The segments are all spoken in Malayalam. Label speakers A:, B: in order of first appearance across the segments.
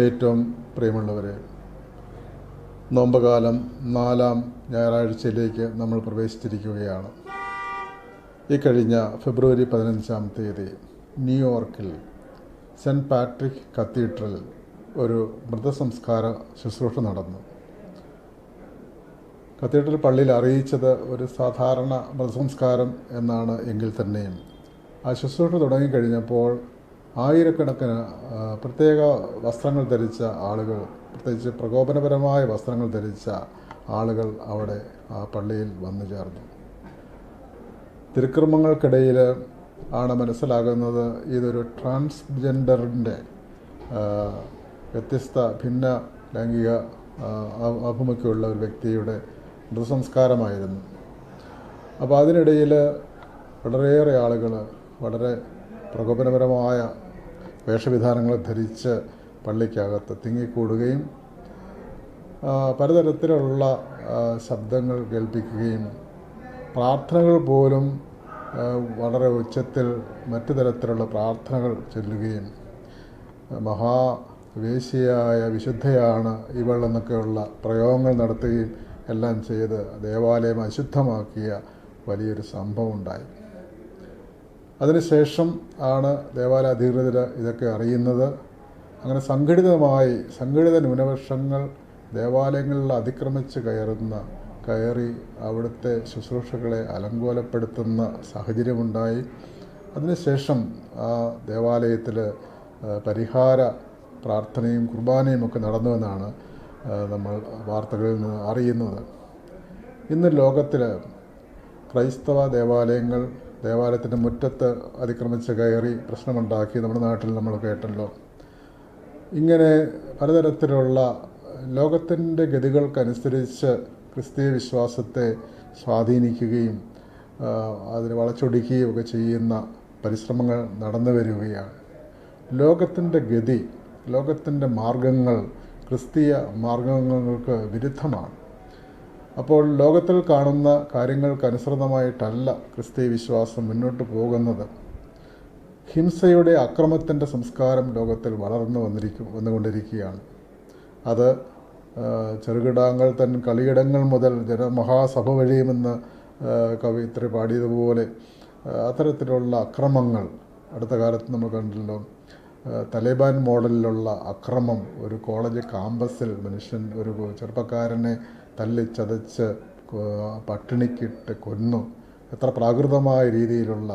A: ഏറ്റവും പ്രിയമുള്ളവരെ നോമ്പകാലം നാലാം ഞായറാഴ്ചയിലേക്ക് നമ്മൾ പ്രവേശിച്ചിരിക്കുകയാണ്. ഈ കഴിഞ്ഞ ഫെബ്രുവരി പതിനഞ്ചാം തീയതി ന്യൂയോർക്കിൽ സെന്റ് പാട്രിക് കത്തീഡ്രൽ ഒരു മൃതസംസ്കാര ശുശ്രൂഷ നടന്നു. കത്തീഡ്രൽ പള്ളിയിൽ അറിയിച്ചത് ഒരു സാധാരണ മൃതസംസ്കാരം എന്നാണ് എങ്കിൽ തന്നെയും. ആ ശുശ്രൂഷ തുടങ്ങിക്കഴിഞ്ഞപ്പോൾ ആയിരക്കണക്കിന് പ്രത്യേക വസ്ത്രങ്ങൾ ധരിച്ച ആളുകൾ പ്രത്യേകിച്ച് പ്രകോപനപരമായ വസ്ത്രങ്ങൾ ധരിച്ച ആളുകൾ അവിടെ ആ പള്ളിയിൽ വന്നു ചേർന്നു. തിരുക്രമങ്ങൾക്കിടയിൽ ആണ് മനസ്സിലാകുന്നത് ഇതൊരു ട്രാൻസ്ജെൻഡറിന്റെ വ്യത്യസ്ത ഭിന്ന ലൈംഗിക ആഭിമുഖ്യമുള്ള ഒരു വ്യക്തിയുടെ മൃതസംസ്കാരമായിരുന്നു അപ്പോൾ അതിനിടയിൽ വളരെയേറെ ആളുകൾ വളരെ പ്രകോപനപരമായ വേഷവിധാനങ്ങൾ ധരിച്ച് പള്ളിക്കകത്ത് തിങ്ങിക്കൂടുകയും പലതരത്തിലുള്ള ശബ്ദങ്ങൾ കേൾപ്പിക്കുകയും പ്രാർത്ഥനകൾ പോലും വളരെ ഉച്ചത്തിൽ മറ്റു തരത്തിലുള്ള പ്രാർത്ഥനകൾ ചൊല്ലുകയും മഹാവേശിയായ വിശുദ്ധയാണ് ഇവൾ എന്നൊക്കെയുള്ള പ്രയോഗങ്ങൾ നടത്തുകയും എല്ലാം ചെയ്ത് ദേവാലയം അശുദ്ധമാക്കിയ വലിയൊരു സംഭവം ഉണ്ടായി അതിനുശേഷം ആണ് ദേവാലയ അധികൃതർ ഇതൊക്കെ അറിയുന്നത്. അങ്ങനെ സംഘടിതമായി സംഘടിത ന്യൂനപക്ഷങ്ങൾ ദേവാലയങ്ങളിൽ അതിക്രമിച്ച് കയറുന്ന കയറി അവിടുത്തെ ശുശ്രൂഷകളെ അലങ്കോലപ്പെടുത്തുന്ന സാഹചര്യമുണ്ടായി. അതിനുശേഷം ആ ദേവാലയത്തിൽ പരിഹാര പ്രാർത്ഥനയും കുർബാനയും ഒക്കെ നടന്നുവെന്നാണ് നമ്മൾ വാർത്തകളിൽ നിന്ന് അറിയുന്നത്. ഇന്ന് ലോകത്തിൽ ക്രൈസ്തവ ദേവാലയങ്ങൾ ദേവാലയത്തിന്റെ മുറ്റത്ത് അതിക്രമിച്ച് കയറി പ്രശ്നമുണ്ടാക്കി നമ്മുടെ നാട്ടിൽ നമ്മൾ കേട്ടല്ലോ. ഇങ്ങനെ പലതരത്തിലുള്ള ലോകത്തിന്റെ ഗതികൾക്കനുസരിച്ച് ക്രിസ്തീയ വിശ്വാസത്തെ സ്വാധീനിക്കുകയും അതിന് വളച്ചൊടിക്കുകയും ഒക്കെ ചെയ്യുന്ന പരിശ്രമങ്ങൾ നടന്നു വരികയാണ്. ലോകത്തിന്റെ ഗതി ലോകത്തിന്റെ മാർഗങ്ങൾ ക്രിസ്തീയ മാർഗങ്ങൾക്ക് വിരുദ്ധമാണ്. അപ്പോൾ ലോകത്തിൽ കാണുന്ന കാര്യങ്ങൾക്കനുസൃതമായിട്ടല്ല ക്രിസ്തീയ വിശ്വാസം മുന്നോട്ട് പോകുന്നത്. ഹിംസയുടെ അക്രമത്തിന്റെ സംസ്കാരം ലോകത്തിൽ വളർന്നു വന്നിരിക്കും വന്നുകൊണ്ടിരിക്കുകയാണ്. അത് ചെറുകിടാങ്ങൾ തൻ കളിയിടങ്ങൾ മുതൽ ജനമഹാസഭ വഴിയുമെന്ന് കവിത്രി പാടിയതുപോലെ അത്തരത്തിലുള്ള അക്രമങ്ങൾ അടുത്ത കാലത്ത് നമ്മൾ കണ്ടല്ലോ തലേബാൻ മോഡലിലുള്ള അക്രമം ഒരു കോളേജ് കാമ്പസിൽ മനുഷ്യൻ ഒരു ചെറുപ്പക്കാരനെ തല്ലിച്ചതച്ച് പട്ടിണിക്കിട്ട് കൊന്നു. എത്ര പ്രാകൃതമായ രീതിയിലുള്ള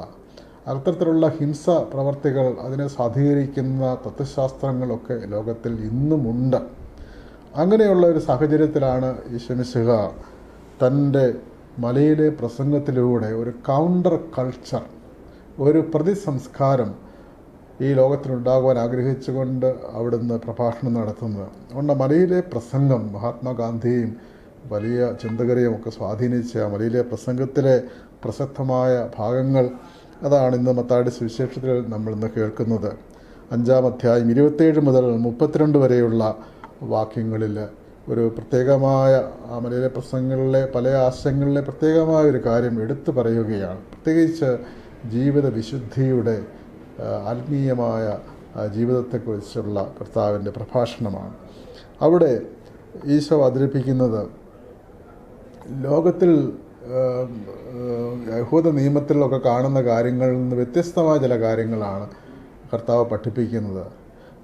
A: അത്തരത്തിലുള്ള ഹിംസ പ്രവർത്തികൾ അതിനെ സ്വാധീകരിക്കുന്ന തത്വശാസ്ത്രങ്ങളൊക്കെ ലോകത്തിൽ ഇന്നുമുണ്ട്. അങ്ങനെയുള്ള ഒരു സാഹചര്യത്തിലാണ് ഈശ്വമിശുക തന്റെ മലയിലെ പ്രസംഗത്തിലൂടെ ഒരു കൗണ്ടർ കൾച്ചർ ഒരു പ്രതിസംസ്കാരം ഈ ലോകത്തിലുണ്ടാകുവാൻ ആഗ്രഹിച്ചുകൊണ്ട് അവിടുന്ന് പ്രഭാഷണം നടത്തുന്നത്. അതുകൊണ്ട് മലയിലെ പ്രസംഗം മഹാത്മാഗാന്ധിയും വലിയ ചിന്തകരെയും ഒക്കെ സ്വാധീനിച്ച മലയിലെ പ്രസംഗത്തിലെ പ്രസക്തമായ ഭാഗങ്ങൾ അതാണ് ഇന്ന് മത്താടി സുവിശേഷത്തിൽ നമ്മൾ ഇന്ന് കേൾക്കുന്നത്. അഞ്ചാം അധ്യായം ഇരുപത്തേഴ് മുതൽ മുപ്പത്തിരണ്ട് വരെയുള്ള വാക്യങ്ങളിൽ ഒരു പ്രത്യേകമായ മലയിലെ പ്രസംഗങ്ങളിലെ പല ആശയങ്ങളിലെ പ്രത്യേകമായ ഒരു കാര്യം എടുത്തു പറയുകയാണ്. പ്രത്യേകിച്ച് ജീവിത വിശുദ്ധിയുടെ ആത്മീയമായ ജീവിതത്തെക്കുറിച്ചുള്ള കർത്താവിന്റെ പ്രഭാഷണമാണ്. അവിടെ ഈശോ അവതരിപ്പിക്കുന്നത് ലോകത്തിൽ യഹൂദ നിയമത്തിലൊക്കെ കാണുന്ന കാര്യങ്ങളിൽ നിന്ന് വ്യത്യസ്തമായ ചില കാര്യങ്ങളാണ് കർത്താവ് പഠിപ്പിക്കുന്നത്.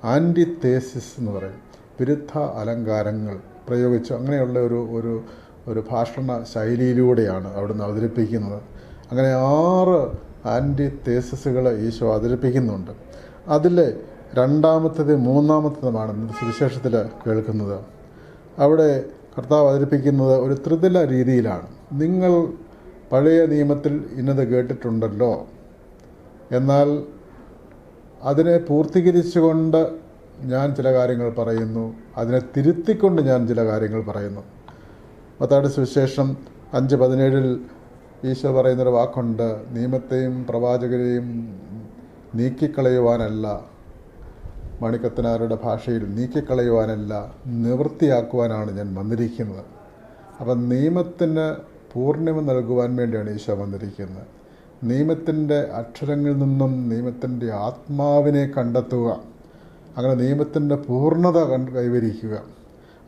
A: ആന്റി തേസിസ് എന്ന് പറയും. വിരുദ്ധ അലങ്കാരങ്ങൾ പ്രയോഗിച്ചു അങ്ങനെയുള്ള ഒരു ഒരു ഒരു ഭാഷണ ശൈലിയിലൂടെയാണ് അവിടുന്ന് അവതരിപ്പിക്കുന്നത്. അങ്ങനെ ആറ് ആന്റി തേസിസുകൾ ഈശോ അവതരിപ്പിക്കുന്നുണ്ട്. അതിൽ രണ്ടാമത്തത് മൂന്നാമത്തതുമാണ് സുവിശേഷത്തിൽ കേൾക്കുന്നത്. അവിടെ കർത്താവ് അവതരിപ്പിക്കുന്നത് ഒരു ത്രിതല രീതിയിലാണ്. നിങ്ങൾ പഴയ നിയമത്തിൽ ഇന്നത് കേട്ടിട്ടുണ്ടല്ലോ. എന്നാൽ അതിനെ പൂർത്തീകരിച്ചുകൊണ്ട് ഞാൻ ചില കാര്യങ്ങൾ പറയുന്നു. അതിനെ തിരുത്തിക്കൊണ്ട് ഞാൻ ചില കാര്യങ്ങൾ പറയുന്നു. മത്താട് സുവിശേഷം അഞ്ച് പതിനേഴിൽ ഈശോ പറയുന്നൊരു വാക്കുണ്ട്. നിയമത്തെയും പ്രവാചകരെയും നീക്കിക്കളയുവാനല്ല. മണിക്കത്തനാരുടെ ഭാഷയിൽ നീക്കിക്കളയുവാനല്ല നിവൃത്തിയാക്കുവാനാണ് ഞാൻ വന്നിരിക്കുന്നത്. അപ്പം നിയമത്തിന് പൂർണിമ നൽകുവാൻ വേണ്ടിയാണ് ഈശോ വന്നിരിക്കുന്നത്. നിയമത്തിന്റെ അക്ഷരങ്ങളിൽ നിന്നും നിയമത്തിന്റെ ആത്മാവിനെ കണ്ടെത്തുക. അങ്ങനെ നിയമത്തിന്റെ പൂർണത കൈവരിക്കുക.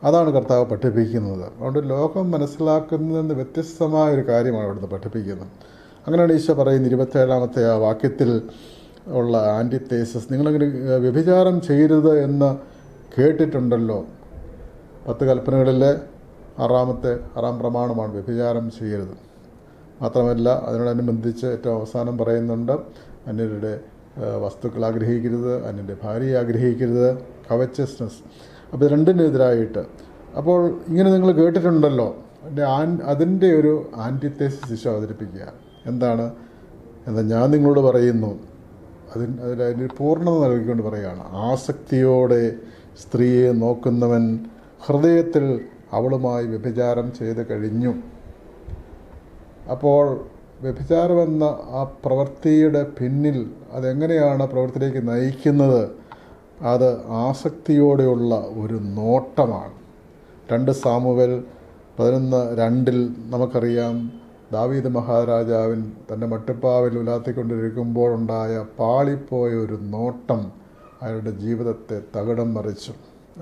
A: അതാണ് കർത്താവ് പഠിപ്പിക്കുന്നത്. അതുകൊണ്ട് ലോകം മനസ്സിലാക്കുന്നതിന് വ്യത്യസ്തമായ ഒരു കാര്യമാണ് അവിടുന്ന് പഠിപ്പിക്കുന്നത്. അങ്ങനെയാണ് ഈശോ പറയുന്ന ഇരുപത്തേഴാമത്തെ ആ വാക്യത്തിൽ ഉള്ള ആന്റി തേസസ് നിങ്ങളങ്ങനെ വ്യഭിചാരം ചെയ്യരുത് എന്ന് കേട്ടിട്ടുണ്ടല്ലോ. പത്ത് കൽപ്പനകളിലെ ആറാമത്തെ ആറാം പ്രമാണമാണ് വ്യഭിചാരം ചെയ്യരുത്. മാത്രമല്ല അതിനോടനുബന്ധിച്ച് ഏറ്റവും അവസാനം പറയുന്നുണ്ട് അന്യരുടെ വസ്തുക്കൾ ആഗ്രഹിക്കരുത് അന്യന്റെ ഭാര്യയെ ആഗ്രഹിക്കരുത് കവച്ചസ്നസ് അപ്പോൾ രണ്ടിനെതിരായിട്ട്. അപ്പോൾ ഇങ്ങനെ നിങ്ങൾ കേട്ടിട്ടുണ്ടല്ലോ ആൻ അതിന്റെ ഒരു ആന്റിത്തേസിസ് അവതരിപ്പിക്കുക. എന്താണ്? എന്താ ഞാൻ നിങ്ങളോട് പറയുന്നു. അതിന് അതിൽ അതിന്റെ പൂർണത നൽകിക്കൊണ്ട് പറയുകയാണ്. ആസക്തിയോടെ സ്ത്രീയെ നോക്കുന്നവൻ ഹൃദയത്തിൽ അവളുമായി വ്യഭിചാരം ചെയ്ത് കഴിഞ്ഞു. അപ്പോൾ വ്യഭിചാരമെന്ന ആ പ്രവൃത്തിയുടെ പിന്നിൽ അതെങ്ങനെയാണ് പ്രവൃത്തിയിലേക്ക് നയിക്കുന്നത്? അത് ആസക്തിയോടെയുള്ള ഒരു നോട്ടമാണ്. രണ്ട് സാമുവൽ പതിനൊന്ന് രണ്ടിൽ നമുക്കറിയാം. ദാവീദ് മഹാരാജാവിൻ തന്റെ മട്ടുപ്പാവിൽ ഉലാത്തിക്കൊണ്ടിരിക്കുമ്പോഴുണ്ടായ പാളിപ്പോയ ഒരു നോട്ടം അയാളുടെ ജീവിതത്തെ തകിടം മറിച്ചു.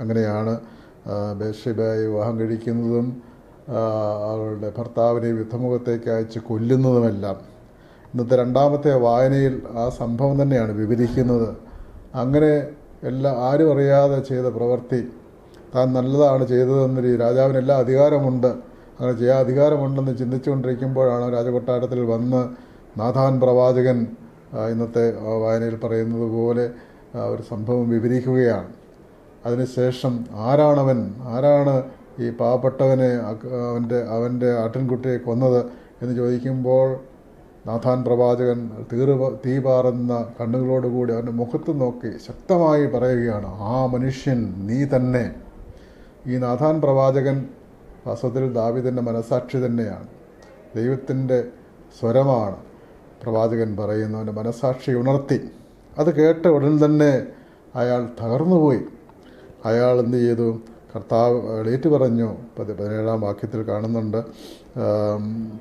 A: അങ്ങനെയാണ് ബേഷബായി വിവാഹം കഴിക്കുന്നതും അവളുടെ ഭർത്താവിനെ യുദ്ധമുഖത്തേക്ക് അയച്ച് കൊല്ലുന്നതുമെല്ലാം. ഇന്നത്തെ രണ്ടാമത്തെ വായനയിൽ ആ സംഭവം തന്നെയാണ് വിവരിക്കുന്നത്. അങ്ങനെ എല്ലാ ആരും അറിയാതെ ചെയ്ത പ്രവൃത്തി താൻ നല്ലതാണ് ചെയ്തതെന്നൊരു രാജാവിന് എല്ലാ അധികാരമുണ്ട്. അങ്ങനെ ചെയ്യാൻ അധികാരമുണ്ടെന്ന് ചിന്തിച്ചുകൊണ്ടിരിക്കുമ്പോഴാണ് രാജകൊട്ടാരത്തിൽ വന്ന് നാഥാൻ പ്രവാചകൻ ഇന്നത്തെ വായനയിൽ പറയുന്നത് പോലെ ഒരു സംഭവം വിവരിക്കുകയാണ്. അതിനുശേഷം ആരാണവൻ? ആരാണ് ഈ പാവപ്പെട്ടവനെ അവന്റെ അവന്റെ ആട്ടിൻകുട്ടിയെ കൊന്നത് എന്ന് ചോദിക്കുമ്പോൾ നാഥാൻ പ്രവാചകൻ തീറ് തീ പാറുന്ന കണ്ണുകളോടുകൂടി അവന്റെ മുഖത്ത് നോക്കി ശക്തമായി പറയുകയാണ് ആ മനുഷ്യൻ നീ തന്നെ. ഈ നാഥാൻ പ്രവാചകൻ വാസ്തവത്തിൽ ദാവിദിന്റെ മനസാക്ഷി തന്നെയാണ്. ദൈവത്തിന്റെ സ്വരമാണ് പ്രവാചകൻ പറയുന്നവന്റെ മനസാക്ഷി ഉണർത്തി. അത് കേട്ട ഉടൻ തന്നെ അയാൾ തകർന്നുപോയി. അയാൾ എന്ത് ചെയ്തു? കർത്താവ് എളേറ്റ് പറഞ്ഞു. പതി പതിനേഴാം വാക്യത്തിൽ കാണുന്നുണ്ട്.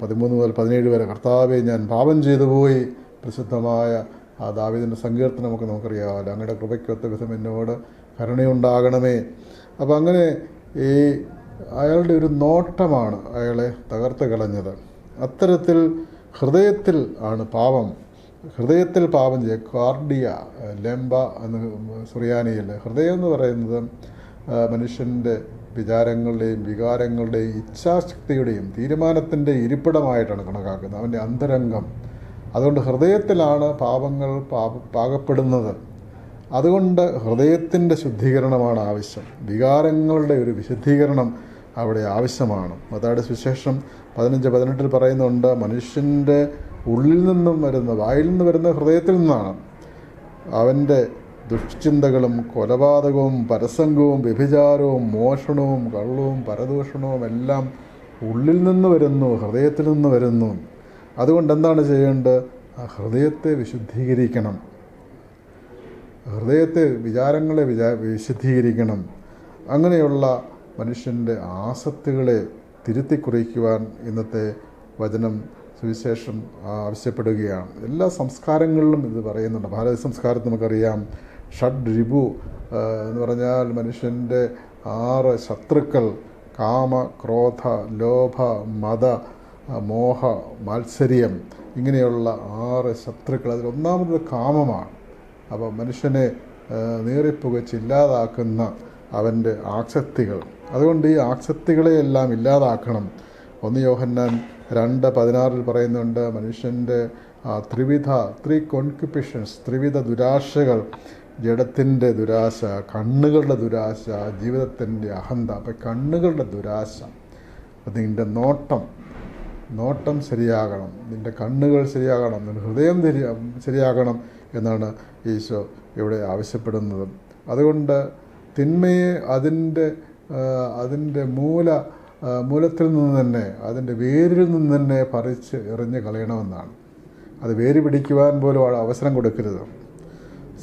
A: പതിമൂന്ന് മുതൽ പതിനേഴ് വരെ കർത്താവെ ഞാൻ പാപം ചെയ്തു പോയി. പ്രസിദ്ധമായ ആ ദാവിദിന്റെ സങ്കീർത്തനം നമുക്ക് നമുക്കറിയാമല്ലോ. അങ്ങയുടെ കൃപയ്ക്കൊത്ത വിധം എന്നോട് കരുണയുണ്ടാകണമേ. അപ്പം അങ്ങനെ ഈ അയാളുടെ ഒരു നോട്ടമാണ് അയാളെ തകർത്ത് കളഞ്ഞത്. അത്തരത്തിൽ ഹൃദയത്തിൽ ആണ് പാപം. ഹൃദയത്തിൽ പാപം ചെയ്യുക കാർഡിയ ലെംബ എന്ന് സുറിയാനിയിൽ ഹൃദയം എന്ന് പറയുന്നത് മനുഷ്യന്റെ വിചാരങ്ങളുടെയും വികാരങ്ങളുടെയും ഇച്ഛാശക്തിയുടെയും തീരുമാനത്തിന്റെ ഇരിപ്പിടമായിട്ടാണ് കണക്കാക്കുന്നത്. അവന്റെ അന്തരംഗം. അതുകൊണ്ട് ഹൃദയത്തിലാണ് പാപങ്ങൾ പാപ പാകപ്പെടുന്നത്. അതുകൊണ്ട് ഹൃദയത്തിന്റെ ശുദ്ധീകരണമാണ് ആവശ്യം. വികാരങ്ങളുടെ ഒരു വിശുദ്ധീകരണം അവിടെ ആവശ്യമാണ്. മതായുടെ സുവിശേഷം പതിനഞ്ച് പതിനെട്ടിൽ പറയുന്നുണ്ട് മനുഷ്യന്റെ ഉള്ളിൽ നിന്നും വരുന്ന വായിൽ നിന്ന് വരുന്ന ഹൃദയത്തിൽ നിന്നാണ്. അവന്റെ ദുഷ്ചിന്തകളും കൊലപാതകവും പരസംഗവും വ്യഭിചാരവും മോഷണവും കള്ളവും പരദൂഷണവും എല്ലാം ഉള്ളിൽ നിന്ന് വരുന്നു ഹൃദയത്തിൽ നിന്ന് വരുന്നു. അതുകൊണ്ട് എന്താണ് ചെയ്യേണ്ടത്? ആ ഹൃദയത്തെ വിശുദ്ധീകരിക്കണം. ഹൃദയത്തെ വിചാരങ്ങളെ വിചാ വിശുദ്ധീകരിക്കണം. അങ്ങനെയുള്ള മനുഷ്യന്റെ ആസക്തികളെ തിരുത്തി കുറിക്കുവാൻ ഇന്നത്തെ വചനം സുവിശേഷം ആവശ്യപ്പെടുകയാണ്. എല്ലാ സംസ്കാരങ്ങളിലും ഇത് പറയുന്നുണ്ട്. ഭാരത സംസ്കാരത്തിൽ നമുക്കറിയാം ഷഡ് റിബു എന്ന് പറഞ്ഞാൽ മനുഷ്യന്റെ ആറ് ശത്രുക്കൾ കാമ ക്രോധ ലോഭ മത മോഹ മാത്സര്യം ഇങ്ങനെയുള്ള ആറ് ശത്രുക്കൾ. അതിൽ ഒന്നാമത് കാമമാണ്. അപ്പോൾ മനുഷ്യനെ ആ, നീറിപ്പുകച്ച് ഇല്ലാതാക്കുന്ന അവന്റെ ആസക്തികൾ അതുകൊണ്ട് ഈ ആസക്തികളെയെല്ലാം ഇല്ലാതാക്കണം. ഒന്ന് യോഹന്നാൻ രണ്ട് പതിനാറിൽ പറയുന്നുണ്ട് മനുഷ്യന്റെ ത്രിവിധ ത്രീ കോൺക്യുപ്പിഷൻസ് ത്രിവിധ ദുരാശകൾ ജഡത്തിന്റെ ദുരാശ കണ്ണുകളുടെ ദുരാശ ജീവിതത്തിന്റെ അഹന്ത. അപ്പം കണ്ണുകളുടെ ദുരാശ നിന്റെ നോട്ടം. നോട്ടം ശരിയാകണം. നിന്റെ കണ്ണുകൾ ശരിയാകണം. നിന്റെ ഹൃദയം ശരി ശരിയാകണം എന്നാണ് ഈശോ ഇവിടെ ആവശ്യപ്പെടുന്നത്. അതുകൊണ്ട് തിന്മയെ അതിന്റെ അതിന്റെ മൂല മൂലത്തിൽ നിന്ന് തന്നെ അതിന്റെ വേരിൽ നിന്ന് തന്നെ പറിച്ച് എറിഞ്ഞ് കളയണമെന്നാണ്. അത് വേരി പിടിക്കുവാൻ പോലും അവസരം കൊടുക്കരുത്.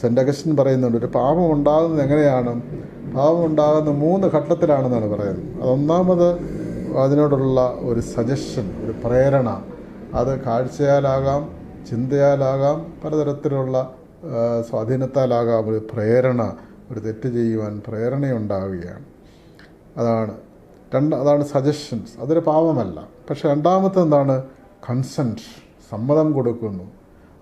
A: സെന്റ് അഗസ്റ്റിൻ പറയുന്നുണ്ട് ഒരു പാപം ഉണ്ടാകുന്നത് എങ്ങനെയാണ്? പാപം ഉണ്ടാകുന്ന മൂന്ന് ഘട്ടത്തിലാണെന്നാണ് പറയുന്നത്. അതൊന്നാമത് അതിനോടുള്ള ഒരു സജഷൻ ഒരു പ്രേരണ. അത് കാഴ്ചയാലാകാം ചിന്തയാലാകാം പലതരത്തിലുള്ള സ്വാധീനത്താലാകാം ഒരു പ്രേരണ. ഒരു തെറ്റ് ചെയ്യുവാൻ പ്രേരണയുണ്ടാവുകയാണ്. അതാണ്. രണ്ട് അതാണ് സജഷൻസ് അതൊരു പാപമല്ല. പക്ഷെ രണ്ടാമത്തെ എന്താണ്? കൺസെന്റ് സമ്മതം കൊടുക്കുന്നു.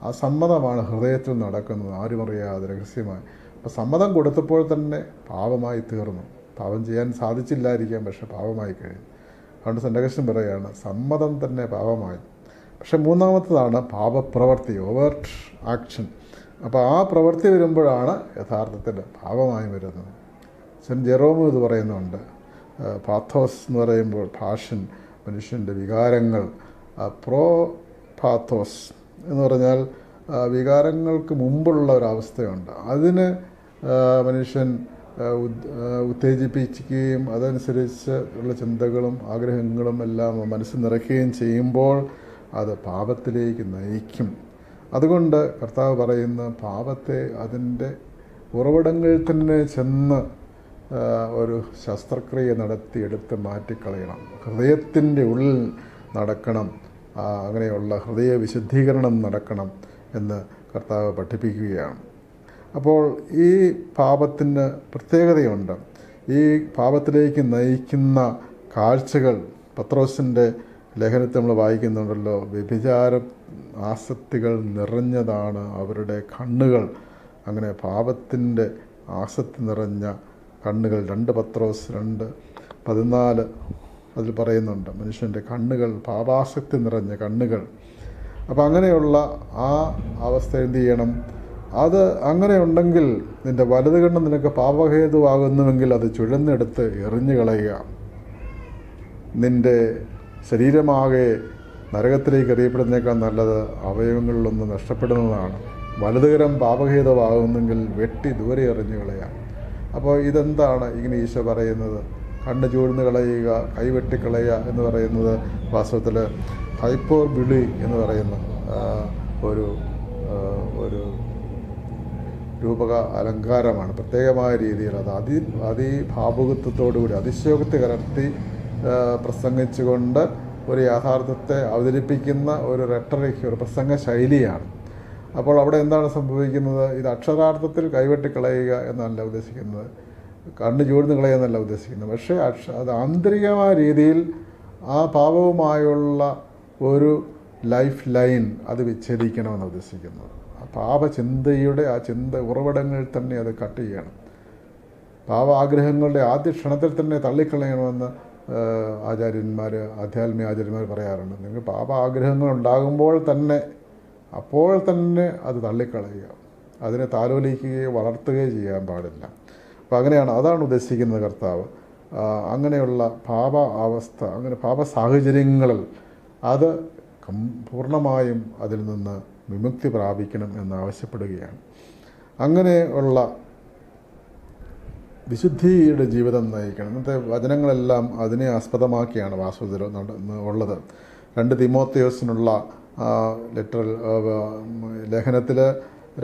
A: ആ സമ്മതമാണ് ഹൃദയത്തിൽ നടക്കുന്നത്. ആരും അറിയാതെ രഹസ്യമായി. അപ്പോൾ സമ്മതം കൊടുത്തപ്പോൾ തന്നെ പാപമായി തീർന്നു. പാപം ചെയ്യാൻ സാധിച്ചില്ലായിരിക്കാം പക്ഷെ പാപമായി കഴിഞ്ഞു. അതുകൊണ്ട് സെന്റകൃഷ്ണൻ പറയുകയാണ് സമ്മതം തന്നെ പാപമായി. പക്ഷെ മൂന്നാമത്തതാണ് പാപപ്രവർത്തി ഓവർ ആക്ഷൻ അപ്പോൾ ആ പ്രവൃത്തി വരുമ്പോഴാണ് യഥാർത്ഥത്തിന്റെ ഭാവമായി വരുന്നത്. സെന്റ് ജെറോമും ഇത് പറയുന്നുണ്ട്. പാത്തോസ് എന്ന് പറയുമ്പോൾ ഭാഷൻ മനുഷ്യന്റെ വികാരങ്ങൾ പ്രോ പാത്തോസ് എന്ന് പറഞ്ഞാൽ വികാരങ്ങൾക്ക് മുമ്പുള്ള ഒരവസ്ഥയുണ്ട് അതിന് മനുഷ്യൻ ഉത്തേജിപ്പിക്കുകയും അതനുസരിച്ച് ഉള്ള ചിന്തകളും ആഗ്രഹങ്ങളും എല്ലാം മനസ്സിൽ നിറയ്ക്കുകയും ചെയ്യുമ്പോൾ അത് പാപത്തിലേക്ക് നയിക്കും. അതുകൊണ്ട് കർത്താവ് പറയുന്ന പാപത്തെ അതിന്റെ ഉറവിടങ്ങളിൽ തന്നെ ചെന്ന് ഒരു ശസ്ത്രക്രിയ നടത്തി എടുത്ത് മാറ്റിക്കളയണം. ഹൃദയത്തിന്റെ ഉള്ളിൽ നടക്കണം. അങ്ങനെയുള്ള ഹൃദയ വിശുദ്ധീകരണം നടക്കണം എന്ന് കർത്താവ് പഠിപ്പിക്കുകയാണ്. അപ്പോൾ ഈ പാപത്തിന് പ്രത്യേകതയുണ്ട്. ഈ പാപത്തിലേക്ക് നയിക്കുന്ന കാഴ്ചകൾ പത്രോസിന്റെ ലേഖനത്തിൽ നമ്മൾ വായിക്കുന്നുണ്ടല്ലോ വ്യഭിചാര ആസക്തികൾ നിറഞ്ഞതാണ് അവരുടെ കണ്ണുകൾ. അങ്ങനെ പാപത്തിന്റെ ആസക്തി നിറഞ്ഞ കണ്ണുകൾ. രണ്ട് പത്രോസ് രണ്ട് പതിനാല് അതിൽ പറയുന്നുണ്ട്. മനുഷ്യന്റെ കണ്ണുകൾ പാപാസക്തി നിറഞ്ഞ കണ്ണുകൾ. അപ്പോൾ അങ്ങനെയുള്ള ആ അവസ്ഥ എന്ത് ചെയ്യണം? അത് അങ്ങനെ ഉണ്ടെങ്കിൽ നിന്റെ വലത് കണ്ണ് നിനക്ക് പാപഹേതുവാകുന്നുവെങ്കിൽ അത് ചുഴന്നെടുത്ത് എറിഞ്ഞു കളയുക നിന്റെ ശരീരമാകെ നരകത്തിലേക്ക് എറിയപ്പെടുന്നതിനേക്കാൾ നല്ലത് അവയവങ്ങളിലൊന്ന് നഷ്ടപ്പെടുന്നതാണ്. വലതുകരം പാപഹേതമാകുന്നെങ്കിൽ വെട്ടി ദൂരെ എറിഞ്ഞു കളയാം. അപ്പോൾ ഇതെന്താണ് ഇങ്ങനെ ഈശോ പറയുന്നത്? കണ്ണ് ചൂഴ്ന്ന് കളയുക കൈവെട്ടിക്കളയുക എന്ന് പറയുന്നത് വാസ്തവത്തിൽ ഹൈപ്പോർ ബിളി എന്ന് പറയുന്ന ഒരു ഒരു രൂപക അലങ്കാരമാണ്. പ്രത്യേകമായ രീതിയിൽ അത് അതി അതിഭാവുകത്വത്തോടുകൂടി അതിശയോക്തി കലർത്തി പ്രസംഗിച്ചുകൊണ്ട് ഒരു യാഥാർത്ഥ്യത്തെ അവതരിപ്പിക്കുന്ന ഒരു റെട്ടറിക് ഒരു പ്രസംഗ ശൈലിയാണ്. അപ്പോൾ അവിടെ എന്താണ് സംഭവിക്കുന്നത്? ഇത് അക്ഷരാർത്ഥത്തിൽ കൈവെട്ടിക്കളയുക എന്നല്ല ഉദ്ദേശിക്കുന്നത്. കണ്ണ് ചൂടുന്ന് കളയുക എന്നല്ല ഉദ്ദേശിക്കുന്നത്. പക്ഷേ അക്ഷ അത് ആന്തരികമായ രീതിയിൽ ആ പാപവുമായുള്ള ഒരു ലൈഫ് ലൈൻ അത് വിച്ഛേദിക്കണമെന്ന് ഉദ്ദേശിക്കുന്നത്. ആ പാപചിന്തയുടെ ആ ചിന്ത ഉറവിടങ്ങളിൽ തന്നെ അത് കട്ട് ചെയ്യണം. പാപ ആഗ്രഹങ്ങളുടെ ആദ്യ ക്ഷണത്തിൽ തന്നെ തള്ളിക്കളയണമെന്ന് ആചാര്യന്മാർ ആധ്യാത്മിക ആചാര്യന്മാർ പറയാറുണ്ട്. നിങ്ങൾ പാപ ആഗ്രഹങ്ങൾ ഉണ്ടാകുമ്പോൾ തന്നെ അപ്പോൾ തന്നെ അത് തള്ളിക്കളയുക. അതിനെ താലോലിക്കുകയോ വളർത്തുകയോ ചെയ്യാൻ പാടില്ല. അപ്പോൾ അങ്ങനെയാണ് അതാണ് ഉദ്ദേശിക്കുന്നത് കർത്താവ്. അങ്ങനെയുള്ള പാപ അവസ്ഥ അങ്ങനെ പാപ സാഹചര്യങ്ങളിൽ അത് പൂർണമായും അതിൽ നിന്ന് വിമുക്തി പ്രാപിക്കണം എന്ന് ആവശ്യപ്പെടുകയാണ്. അങ്ങനെ ഉള്ള വിശുദ്ധിയുടെ ജീവിതം നയിക്കണം. ഇന്നത്തെ വചനങ്ങളെല്ലാം അതിനെ ആസ്പദമാക്കിയാണ് വാസ്തുതിൽ ഉള്ളത്. രണ്ട് തിമോത്തയോസിനുള്ള ലെറ്റർ ലേഖനത്തിൽ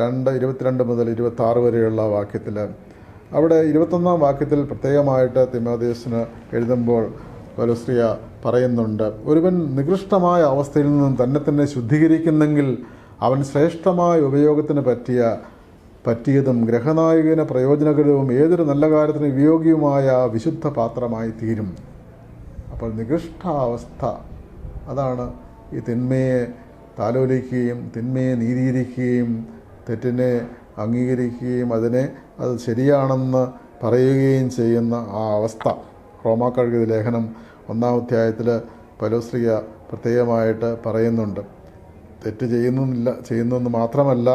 A: രണ്ട് ഇരുപത്തിരണ്ട് മുതൽ ഇരുപത്തി ആറ് വരെയുള്ള വാക്യത്തിൽ അവിടെ ഇരുപത്തൊന്നാം വാക്യത്തിൽ പ്രത്യേകമായിട്ട് തിമോത്തയോസിന് എഴുതുമ്പോൾ പൗലോസ്ലിയ പറയുന്നുണ്ട് ഒരുവൻ നികൃഷ്ടമായ അവസ്ഥയിൽ നിന്നും തന്നെ തന്നെ ശുദ്ധീകരിക്കുന്നെങ്കിൽ അവൻ ശ്രേഷ്ഠമായ ഉപയോഗത്തിന് പറ്റിയ പറ്റിയതും ഗ്രഹനായകന് പ്രയോജനകരവും ഏതൊരു നല്ല കാര്യത്തിന് ഉപയോഗിയുമായ വിശുദ്ധ പാത്രമായി തീരും. അപ്പോൾ നികൃഷ്ടാവസ്ഥ. അതാണ് ഈ തിന്മയെ താലോലിക്കുകയും തിന്മയെ നീതീകരിക്കുകയും തെറ്റിനെ അംഗീകരിക്കുകയും അതിനെ അത് ശരിയാണെന്ന് പറയുകയും ചെയ്യുന്ന ആ അവസ്ഥ. റോമാക്കഴുകിയ ലേഖനം ഒന്നാം അധ്യായത്തിൽ പലോശ്രീയ പ്രത്യേകമായിട്ട് പറയുന്നുണ്ട്. തെറ്റ് ചെയ്യുന്നില്ല ചെയ്യുന്നെന്ന് മാത്രമല്ല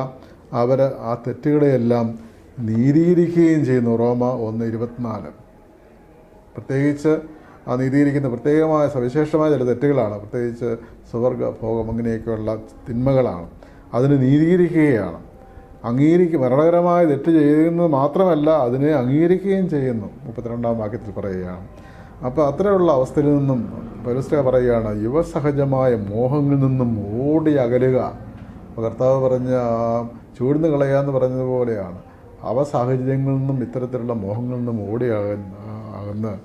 A: അവർ ആ തെറ്റുകളെയെല്ലാം നീതിയിരിക്കുകയും ചെയ്യുന്നു. റോമ ഒന്ന് ഇരുപത്തിനാല്. പ്രത്യേകിച്ച് ആ നീതിയിരിക്കുന്ന പ്രത്യേകമായ സവിശേഷമായ ചില തെറ്റുകളാണ്. പ്രത്യേകിച്ച് സുവർഗ ഭോഗം അങ്ങനെയൊക്കെയുള്ള തിന്മകളാണ്. അതിന് നീതിയിരിക്കുകയാണ് അംഗീകരിക്കും മരണകരമായ തെറ്റ് ചെയ്യുന്നത് മാത്രമല്ല അതിനെ അംഗീകരിക്കുകയും ചെയ്യുന്നു. മുപ്പത്തിരണ്ടാം വാക്യത്തിൽ പറയുകയാണ്. അപ്പോൾ അത്തരമുള്ള അവസ്ഥയിൽ നിന്നും പരസ്യ പറയുകയാണ് യുവസഹജമായ മോഹങ്ങളിൽ നിന്നും ഓടി അകലുക. കർത്താവ് പറഞ്ഞ ആ ചൂഴ്ന്നു കളയുക എന്ന് പറഞ്ഞതുപോലെയാണ്. അവ സാഹചര്യങ്ങളിൽ നിന്നും ഇത്തരത്തിലുള്ള മോഹങ്ങളിൽ നിന്നും ഓടിയാകുന്ന ആകുന്ന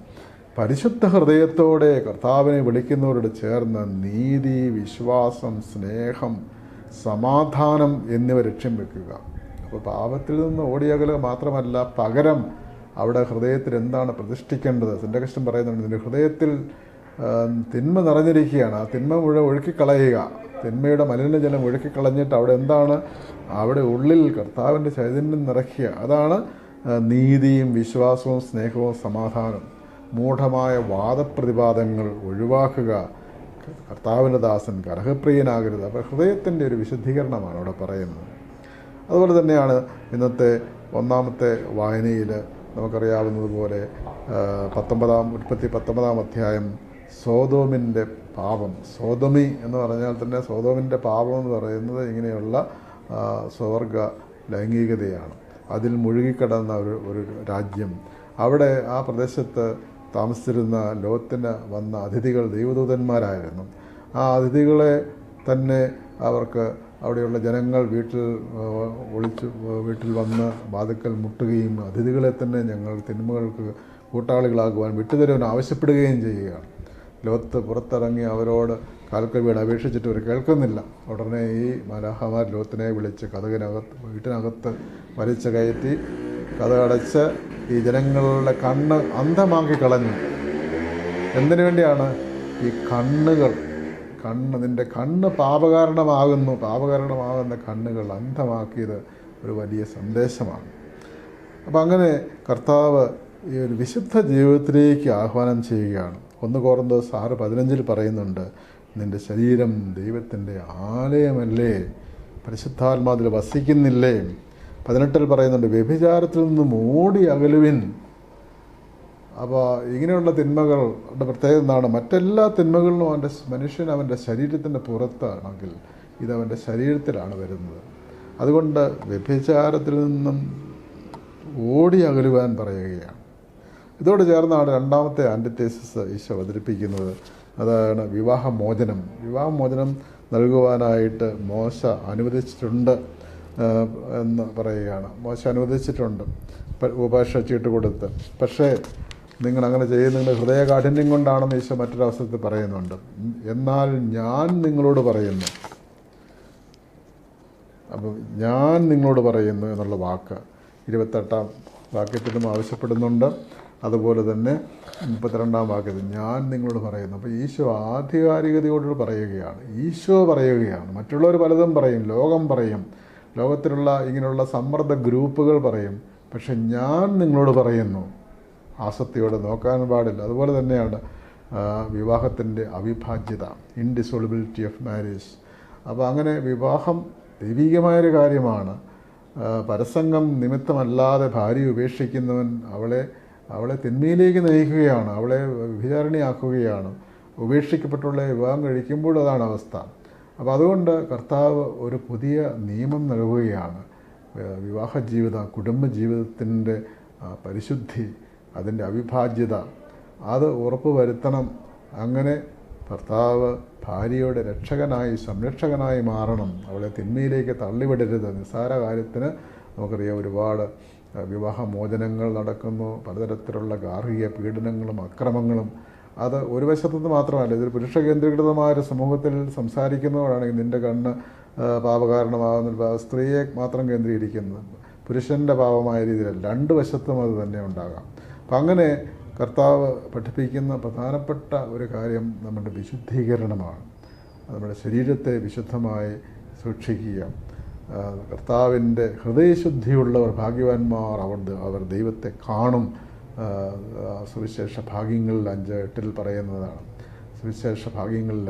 A: പരിശുദ്ധ ഹൃദയത്തോടെ കർത്താവിനെ വിളിക്കുന്നവരോട് ചേർന്ന് നീതി വിശ്വാസം സ്നേഹം സമാധാനം എന്നിവ ലക്ഷ്യം വെക്കുക. അപ്പോൾ പാപത്തിൽ നിന്ന് ഓടിയകലുക മാത്രമല്ല പകരം അവിടെ ഹൃദയത്തിൽ എന്താണ് പ്രതിഷ്ഠിക്കേണ്ടത്? സിന്ധകൃഷ്ണൻ പറയുന്നുണ്ട് നിന്റെ ഹൃദയത്തിൽ തിന്മ നിറഞ്ഞിരിക്കുകയാണ്. ആ തിന്മ മുഴുവൻ ഒഴുക്കിക്കളയുക. തിന്മയുടെ മലിനജലം ഒഴുക്കിക്കളഞ്ഞിട്ട് അവിടെ എന്താണ്? അവിടെ ഉള്ളിൽ കർത്താവിന്റെ ചൈതന്യം നിറയ്ക്കുക. അതാണ് നീതിയും വിശ്വാസവും സ്നേഹവും സമാധാനം. മൂഢമായ വാദപ്രതിവാദങ്ങൾ ഒഴിവാക്കുക. കർത്താവിന്റെ ദാസൻ കരഹപ്രിയനാകരുത്. അപ്പോൾ ഹൃദയത്തിന്റെ ഒരു വിശുദ്ധീകരണമാണ് അവിടെ പറയുന്നത്. അതുപോലെ തന്നെയാണ് ഇന്നത്തെ ഒന്നാമത്തെ വായനയിൽ നമുക്കറിയാവുന്നതുപോലെ പത്തൊമ്പതാം ഉൽപ്പത്തി പത്തൊമ്പതാം അധ്യായം സോതോമിന്റെ പാപം. സോതമി എന്ന് പറഞ്ഞാൽ തന്നെ സോതോമിന്റെ പാപം എന്ന് പറയുന്നത് ഇങ്ങനെയുള്ള സ്വർഗ ലൈംഗികതയാണ്. അതിൽ മുഴുകിക്കിടന്ന ഒരു ഒരു രാജ്യം. അവിടെ ആ പ്രദേശത്ത് താമസിച്ചിരുന്ന ലോകത്തിന് വന്ന അതിഥികൾ ദൈവദൂതന്മാരായിരുന്നു. ആ അതിഥികളെ തന്നെ അവർക്ക് അവിടെയുള്ള ജനങ്ങൾ വീട്ടിൽ ഒളിച്ച് വീട്ടിൽ വന്ന് വാതുക്കൽ മുട്ടുകയും അതിഥികളെ തന്നെ ഞങ്ങൾ തിന്മകൾക്ക് കൂട്ടാളികളാകുവാൻ വിട്ടുതരുവാൻ ആവശ്യപ്പെടുകയും ചെയ്യുകയാണ്. ലോകത്ത് പുറത്തിറങ്ങി അവരോട് കാൽക്കൽ വീട് അപേക്ഷിച്ചിട്ട് അവർ കേൾക്കുന്നില്ല. ഉടനെ ഈ മലാഹമാർ ലോത്തിനെ വിളിച്ച് കഥകിനകത്ത് വീട്ടിനകത്ത് വലിച്ചു കയറ്റി കഥകടച്ച് ഈ ജനങ്ങളുടെ കണ്ണ് അന്ധമാക്കി കളഞ്ഞു. എന്തിനു വേണ്ടിയാണ് ഈ കണ്ണുകൾ? കണ്ണ് നിന്റെ കണ്ണ് പാപകാരണമാകുന്നു. പാപകാരണമാകുന്ന കണ്ണുകൾ അന്ധമാക്കിയത് ഒരു വലിയ സന്ദേശമാണ്. അപ്പം അങ്ങനെ കർത്താവ് ഈ ഒരു വിശുദ്ധ ജീവിതത്തിലേക്ക് ആഹ്വാനം ചെയ്യുകയാണ്. ഒന്ന് കോറന്തോസ് ആറ് പതിനഞ്ചിൽ പറയുന്നുണ്ട് നിന്റെ ശരീരം ദൈവത്തിന്റെ ആലയമല്ലേ? പരിശുദ്ധാത്മാതിൽ വസിക്കുന്നില്ലേ? പതിനെട്ടിൽ പറയുന്നുണ്ട് വ്യഭിചാരത്തിൽ നിന്ന് മൂടി അകലുവിൻ. അപ്പോൾ ഇങ്ങനെയുള്ള തിന്മകളുടെ പ്രത്യേകത എന്താണ്? മറ്റെല്ലാ തിന്മകളിലും അവന്റെ മനുഷ്യൻ അവന്റെ ശരീരത്തിന്റെ പുറത്താണെങ്കിൽ ഇത് ശരീരത്തിലാണ് വരുന്നത്. അതുകൊണ്ട് വ്യഭിചാരത്തിൽ നിന്നും ഓടി അകലുവാൻ പറയുകയാണ്. ഇതോട് ചേർന്നാണ് രണ്ടാമത്തെ ആന്റിത്തേസിസ് ഈശോ അവതരിപ്പിക്കുന്നത്. അതാണ് വിവാഹമോചനം. വിവാഹമോചനം നൽകുവാനായിട്ട് മോശ അനുവദിച്ചിട്ടുണ്ട് എന്ന് പറയുകയാണ്. മോശ അനുവദിച്ചിട്ടുണ്ട് ഉപേക്ഷ ചീട്ട് കൊടുത്ത്. പക്ഷേ നിങ്ങൾ അങ്ങനെ ചെയ്യുന്ന ഹൃദയ കാഠിന്യം കൊണ്ടാണെന്ന് ഈശോ മറ്റൊരവസരത്തിൽ പറയുന്നുണ്ട്. എന്നാൽ ഞാൻ നിങ്ങളോട് പറയുന്നു. അപ്പം ഞാൻ നിങ്ങളോട് പറയുന്നു എന്നുള്ള വാക്ക്. ഇരുപത്തെട്ടാം വാക്യത്തിലും ആവശ്യപ്പെടുന്നുണ്ട്. അതുപോലെ തന്നെ മുപ്പത്തിരണ്ടാം വാക്യത്തിൽ ഞാൻ നിങ്ങളോട് പറയുന്നു. അപ്പോൾ ഈശോ ആധികാരികതയോട് പറയുകയാണ്. ഈശോ പറയുകയാണ്. മറ്റുള്ളവർ പലതും പറയും. ലോകം പറയും. ലോകത്തിലുള്ള ഇങ്ങനെയുള്ള സമ്മർദ്ദ ഗ്രൂപ്പുകൾ പറയും. പക്ഷെ ഞാൻ നിങ്ങളോട് പറയുന്നു. ആസക്തിയോടെ നോക്കാൻ പാടില്ല. അതുപോലെ തന്നെയാണ് വിവാഹത്തിന്റെ അവിഭാജ്യത. ഇൻഡിസോളിബിലിറ്റി ഓഫ് മാരേജ് അപ്പോൾ അങ്ങനെ വിവാഹം ദൈവികമായൊരു കാര്യമാണ്. പരസംഗം നിമിത്തമല്ലാതെ ഭാര്യ ഉപേക്ഷിക്കുന്നവൻ അവളെ അവളെ തിന്മയിലേക്ക് നയിക്കുകയാണ് അവളെ വിചാരണയാക്കുകയാണ്. ഉപേക്ഷിക്കപ്പെട്ടുള്ള വിവാഹം കഴിക്കുമ്പോൾ അതാണ് അവസ്ഥ. അപ്പോൾ അതുകൊണ്ട് കർത്താവ് ഒരു പുതിയ നിയമം നൽകുകയാണ്. വിവാഹ ജീവിതം കുടുംബ ജീവിതത്തിന്റെ പരിശുദ്ധി അതിന്റെ അവിഭാജ്യത അത് ഉറപ്പ് വരുത്തണം. അങ്ങനെ ഭർത്താവ് ഭാര്യയുടെ രക്ഷകനായി സംരക്ഷകനായി മാറണം. അവളെ തിന്മയിലേക്ക് തള്ളിവിടരുത്. നിസ്സാര കാര്യത്തിന് നമുക്കറിയാം ഒരുപാട് വിവാഹമോചനങ്ങൾ നടക്കുന്നു. പലതരത്തിലുള്ള ഗാർഹിക പീഡനങ്ങളും അക്രമങ്ങളും. അത് ഒരു വശത്തുനിന്ന് മാത്രമല്ല ഇതൊരു പുരുഷ കേന്ദ്രീകൃതമായ ഒരു സമൂഹത്തിൽ സംസാരിക്കുന്നവരാണെങ്കിൽ നിന്റെ കണ്ണ് പാപകാരണമാകുന്ന സ്ത്രീയെ മാത്രം കേന്ദ്രീകരിക്കുന്നത്. പുരുഷന്റെ പാപമായ രീതിയിലല്ല രണ്ട് വശത്തും അത് തന്നെ ഉണ്ടാകാം. അപ്പം അങ്ങനെ കർത്താവ് പഠിപ്പിക്കുന്ന പ്രധാനപ്പെട്ട ഒരു കാര്യം നമ്മുടെ വിശുദ്ധീകരണമാണ്. നമ്മുടെ ശരീരത്തെ വിശുദ്ധമായി സൂക്ഷിക്കുക. കർത്താവിന്റെ ഹൃദയശുദ്ധിയുള്ളവർ ഭാഗ്യവാന്മാർ അവർ അവർ ദൈവത്തെ കാണും. സുവിശേഷ ഭാഗ്യങ്ങളിൽ അഞ്ച് എട്ടിൽ പറയുന്നതാണ്. സുവിശേഷ ഭാഗ്യങ്ങളിൽ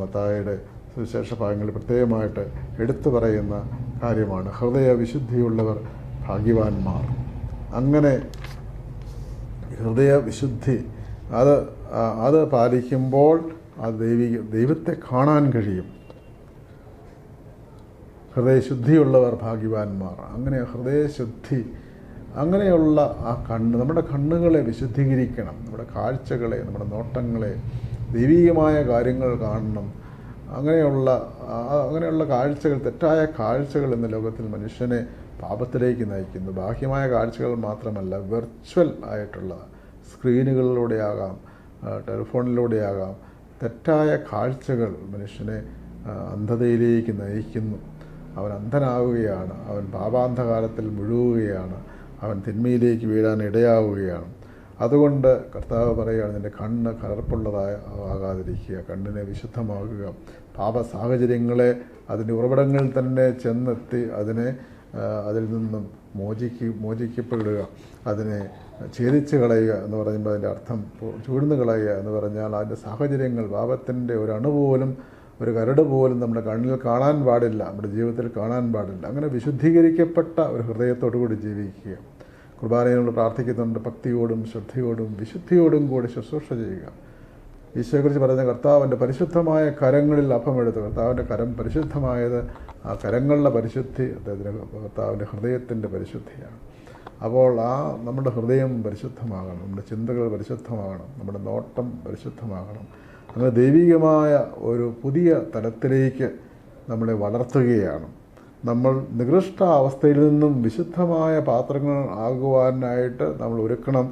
A: മത്തായുടെ സുവിശേഷ ഭാഗങ്ങളിൽ പ്രത്യേകമായിട്ട് എടുത്തു പറയുന്ന കാര്യമാണ്. ഹൃദയ വിശുദ്ധിയുള്ളവർ ഭാഗ്യവാന്മാർ. അങ്ങനെ ഹൃദയ വിശുദ്ധി അത് അത് പാലിക്കുമ്പോൾ ആ ദൈവിക ദൈവത്തെ കാണാൻ കഴിയും. ഹൃദയശുദ്ധിയുള്ളവർ ഭാഗ്യവാന്മാർ. അങ്ങനെ ഹൃദയശുദ്ധി അങ്ങനെയുള്ള ആ കണ്ണ് നമ്മുടെ കണ്ണുകളെ വിശുദ്ധീകരിക്കണം. നമ്മുടെ കാഴ്ചകളെ നമ്മുടെ നോട്ടങ്ങളെ ദൈവീകമായ കാര്യങ്ങൾ കാണണം. അങ്ങനെയുള്ള അങ്ങനെയുള്ള കാഴ്ചകൾ തെറ്റായ കാഴ്ചകൾ എന്ന ലോകത്തിൽ മനുഷ്യനെ പാപത്തിലേക്ക് നയിക്കുന്നു. ബാഹ്യമായ കാഴ്ചകൾ മാത്രമല്ല വെർച്വൽ ആയിട്ടുള്ള സ്ക്രീനുകളിലൂടെയാകാം ടെലിഫോണിലൂടെയാകാം തെറ്റായ കാഴ്ചകൾ മനുഷ്യനെ അന്ധതയിലേക്ക് നയിക്കുന്നു. അവൻ അന്ധനാവുകയാണ് അവൻ പാപാന്ധകാരത്തിൽ മുഴുകുകയാണ്. അവൻ തിന്മയിലേക്ക് വീഴാൻ ഇടയാവുകയാണ്. അതുകൊണ്ട് കർത്താവ് പറയുകയാണ് നിന്റെ കണ്ണ് കലർപ്പുള്ളതായ ആകാതിരിക്കുക കണ്ണിനെ വിശുദ്ധമാക്കുക. പാപ സാഹചര്യങ്ങളെ അതിന്റെ ഉറവിടങ്ങളിൽ തന്നെ ചെന്നെത്തി അതിനെ അതിൽ നിന്നും മോചിക്ക് മോചിക്കപ്പെടുക. അതിനെ ഛേദിച്ച് കളയുക എന്ന് പറയുമ്പോൾ അതിന്റെ അർത്ഥം ചൂടുന്ന് കളയുക എന്ന് പറഞ്ഞാൽ അതിന്റെ സാഹചര്യങ്ങൾ പാപത്തിന്റെ ഒരു അണു പോലും ഒരു കരട് പോലും നമ്മുടെ കണ്ണിൽ കാണാൻ പാടില്ല നമ്മുടെ ജീവിതത്തിൽ കാണാൻ പാടില്ല. അങ്ങനെ വിശുദ്ധീകരിക്കപ്പെട്ട ഒരു ഹൃദയത്തോടു കൂടി ജീവിക്കുക. കുർബാനയോട് പ്രാർത്ഥിക്കുന്നുണ്ട് ഭക്തിയോടും ശ്രദ്ധയോടും വിശുദ്ധിയോടും കൂടി ശുശ്രൂഷ ചെയ്യുക. ഈശോയെക്കുറിച്ച് പറയുന്ന കർത്താവിന്റെ പരിശുദ്ധമായ കരങ്ങളിൽ അപ്പമെടുത്തു കർത്താവിന്റെ കരം പരിശുദ്ധമായത് ആ കരങ്ങളുടെ പരിശുദ്ധി അദ്ദേഹത്തിന്റെ കർത്താവിന്റെ ഹൃദയത്തിന്റെ പരിശുദ്ധിയാണ്. അപ്പോൾ ആ നമ്മുടെ ഹൃദയം പരിശുദ്ധമാകണം നമ്മുടെ ചിന്തകൾ പരിശുദ്ധമാകണം നമ്മുടെ നോട്ടം പരിശുദ്ധമാകണം. അങ്ങനെ ദൈവികമായ ഒരു പുതിയ തലത്തിലേക്ക് നമ്മളെ വളർത്തുകയാണ്. നമ്മൾ നികൃഷ്ട അവസ്ഥയിൽ നിന്നും വിശുദ്ധമായ പാത്രങ്ങൾ ആകുവാനായിട്ട് നമ്മൾ ഒരുക്കണം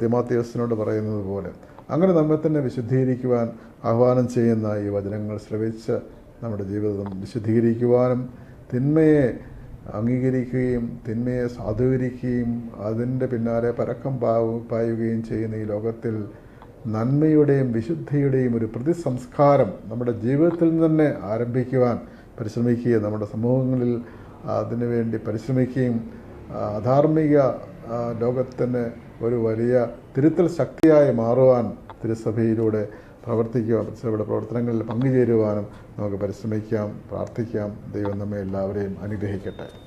A: തിമോത്തിയസിനോട് പറയുന്നത് പോലെ. അങ്ങനെ നമ്മെ തന്നെ വിശുദ്ധീകരിക്കുവാൻ ആഹ്വാനം ചെയ്യുന്ന ഈ വചനങ്ങൾ ശ്രവിച്ച് നമ്മുടെ ജീവിതം വിശുദ്ധീകരിക്കുവാനും തിന്മയെ അംഗീകരിക്കുകയും തിന്മയെ സാധൂകരിക്കുകയും അതിന്റെ പിന്നാലെ പരക്കം പായുകയും ചെയ്യുന്ന ഈ ലോകത്തിൽ നന്മയുടെയും വിശുദ്ധിയുടെയും ഒരു പ്രതിസംസ്കാരം നമ്മുടെ ജീവിതത്തിൽ നിന്ന് തന്നെ ആരംഭിക്കുവാൻ പരിശ്രമിക്കുകയും നമ്മുടെ സമൂഹങ്ങളിൽ അതിനുവേണ്ടി പരിശ്രമിക്കുകയും അധാർമിക ലോകത്തിന് ഒരു വലിയ തിരുത്തൽ ശക്തിയായി മാറുവാൻ തിരുസഭയിലൂടെ പ്രവർത്തിക്കുവാൻ തിരുസഭയുടെ പ്രവർത്തനങ്ങളിൽ പങ്കുചേരുവാനും നമുക്ക് പരിശ്രമിക്കാം പ്രാർത്ഥിക്കാം. ദൈവം നമ്മെ എല്ലാവരെയും അനുഗ്രഹിക്കട്ടെ.